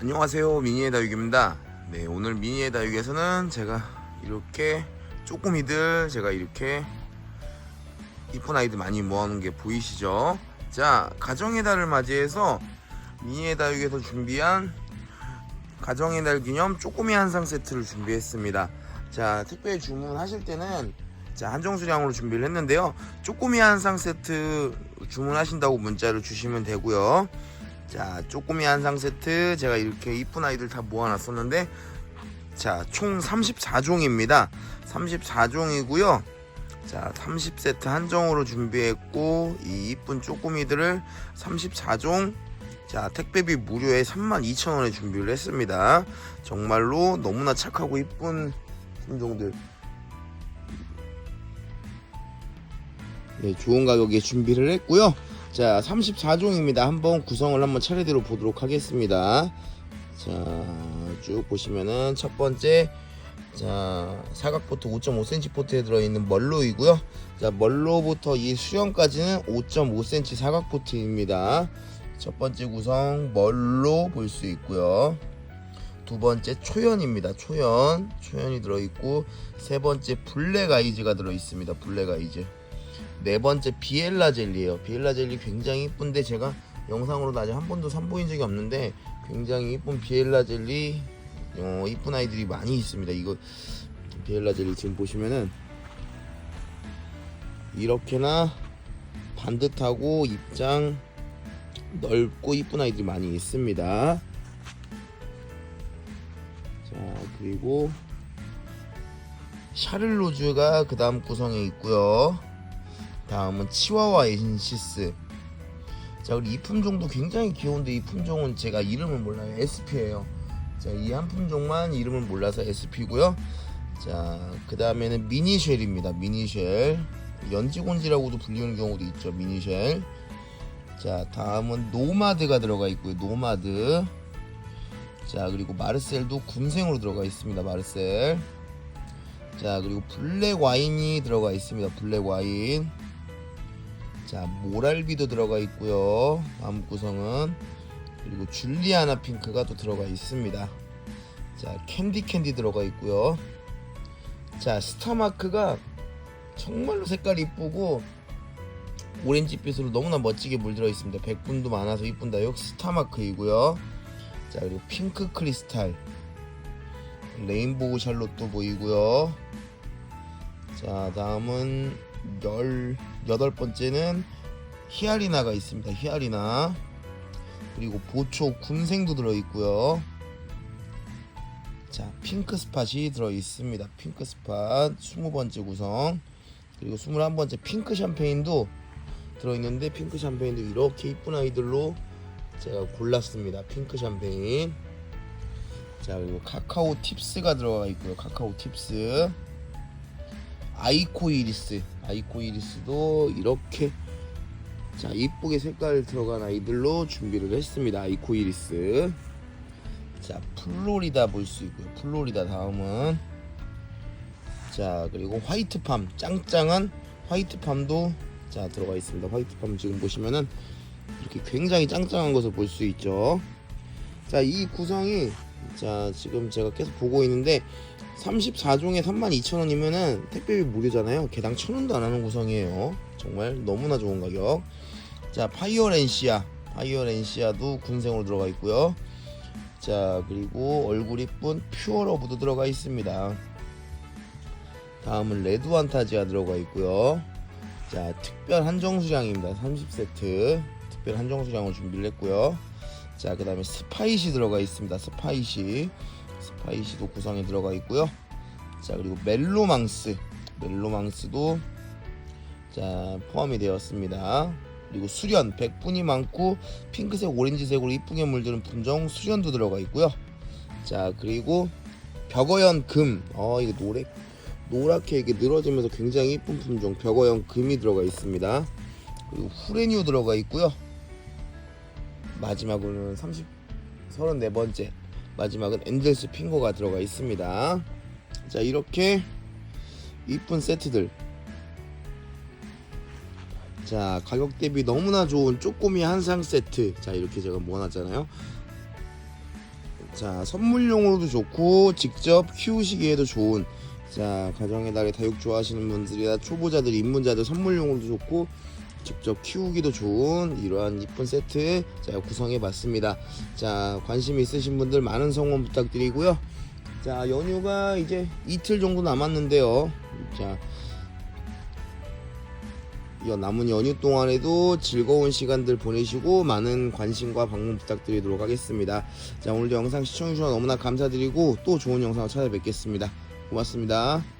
안녕하세요. 미니의 다육입니다. 네 오늘 미니의 다육에서는 제가 이렇게 쪼꼬미들 제가 이렇게 이쁜 아이들 많이 모아놓은 게 보이시죠? 자 가정의 달을 맞이해서 미니의 다육에서 준비한 가정의 달 기념 쪼꼬미 한상 세트를 준비했습니다. 자 특별히 주문하실 때는 자 한정수량으로 준비를 했는데요. 쪼꼬미 한상 세트 주문하신다고 문자를 주시면 되고요 자 쪼꼬미 한상 세트. 제가 이렇게 이쁜 아이들 다 모아놨었는데 자 총 34종입니다. 34종이고요. 자 30세트 한정으로 준비했고 이 이쁜 쪼꼬미들을 34종 자 택배비 무료에 32,000원에 준비를 했습니다. 정말로 너무나 착하고 이쁜 품종들. 네 좋은 가격에 준비를 했고요 자 34종입니다. 한번 구성을 한번 차례대로 보도록 하겠습니다. 자 쭉 보시면은 첫 번째 자 사각포트 5.5cm 포트에 들어있는 멀로이고요. 자 멀로부터 이 수영까지는 5.5cm 사각포트입니다. 첫 번째 구성 멀로 볼 수 있고요. 두 번째 초연입니다. 초연. 초연이 들어 있고 세 번째 블랙 아이즈가 들어 있습니다. 블랙 아이즈 네 번째 비엘라 젤리예요. 비엘라 젤리 굉장히 이쁜데 제가 영상으로도 아직 한 번도 선보인 적이 없는데 굉장히 이쁜 비엘라 젤리 어, 이쁜 아이들이 많이 있습니다. 이거 비엘라 젤리 지금 보시면은 이렇게나 반듯하고 입장 넓고 이쁜 아이들이 많이 있습니다. 자 그리고 샤를로즈가 그 다음 구성에 있고요. 다음은 치와와 엔시스. 자 그리고 이 품종도 굉장히 귀여운데 이 품종은 제가 이름을 몰라요. SP예요. 자이 한 품종만 이름을 몰라서 SP고요. 자그 다음에는 미니쉘입니다. 미니쉘. 연지곤지라고도 불리는 경우도 있죠 미니쉘. 자 다음은 노마드가 들어가 있고요 노마드. 자 그리고 마르셀도 군생으로 들어가 있습니다 마르셀. 자 그리고 블랙 와인이 들어가 있습니다 블랙 와인 자 모랄비도 들어가 있고요. 다음 구성은 그리고 줄리아나 핑크가 또 들어가 있습니다. 자 캔디 캔디 들어가 있고요. 자 스타마크가 정말로 색깔이 이쁘고 오렌지빛으로 너무나 멋지게 물들어 있습니다. 백분도 많아서 이쁜다. 역시 스타마크이고요. 자 그리고 핑크 크리스탈. 레인보우 샬롯도 보이고요. 자 다음은 열 여덟 번째는 히아리나가 있습니다. 히아리나 그리고 보초 군생도 들어 있고요. 자 핑크 스팟이 들어 있습니다. 핑크 스팟 스무 번째 구성 그리고 스물한 번째 핑크 샴페인도 들어 있는데 핑크 샴페인도 이렇게 이쁜 아이들로 제가 골랐습니다. 핑크 샴페인 자 그리고 카카오 팁스가 들어가 있고요. 카카오 팁스 아이코이리스. 아이코이리스도 이렇게 자 이쁘게 색깔 들어간 아이들로 준비를 했습니다. 아이코이리스. 자 플로리다 볼 수 있고요. 플로리다 다음은 자 그리고 화이트팜 짱짱한 화이트팜도 자 들어가 있습니다. 화이트팜 지금 보시면은 이렇게 굉장히 짱짱한 것을 볼 수 있죠. 자 이 구성이 자 지금 제가 계속 보고 있는데 34종에 32,000원이면은 택배비 무료잖아요. 개당 1,000원도 안 하는 구성이에요. 정말 너무나 좋은 가격. 자, 파이어렌시아. 파이어렌시아도 군생으로 들어가 있고요. 자, 그리고 얼굴 이쁜 퓨어러브도 들어가 있습니다. 다음은 레드 완타지가 들어가 있고요. 자, 특별 한정 수량입니다. 30세트. 특별 한정 수량을 준비를 했고요. 자, 그 다음에 스파이시 들어가 있습니다. 스파이시. 스파이시도 구성에 들어가 있고요. 자 그리고 멜로망스, 멜로망스도 자 포함이 되었습니다. 그리고 수련, 백분이 많고 핑크색, 오렌지색으로 이쁘게 물드는 품종 수련도 들어가 있고요. 자 그리고 벽어연 금, 어 이게 노래 노랗게 이게 늘어지면서 굉장히 이쁜 품종 벽어연 금이 들어가 있습니다. 그리고 후레니오 들어가 있고요. 마지막으로는 30 34번째 마지막은 엔젤스 핑거가 들어가 있습니다. 자 이렇게 이쁜 세트들. 자 가격 대비 너무나 좋은 쪼꼬미 한상 세트. 자 이렇게 제가 모아놨잖아요. 자 선물용으로도 좋고 직접 키우시기에도 좋은. 자 가정의 달에 다육 좋아하시는 분들이나 초보자들 입문자들 선물용으로도 좋고 직접 키우기도 좋은 이러한 이쁜 세트 자 구성해 봤습니다 자 관심 있으신 분들 많은 성원 부탁드리고요 자 연휴가 이제 이틀 정도 남았는데요 자이 남은 연휴 동안에도 즐거운 시간들 보내시고 많은 관심과 방문 부탁드리도록 하겠습니다. 자 오늘도 영상 시청해주셔서 너무나 감사드리고 또 좋은 영상을 찾아뵙겠습니다. 고맙습니다.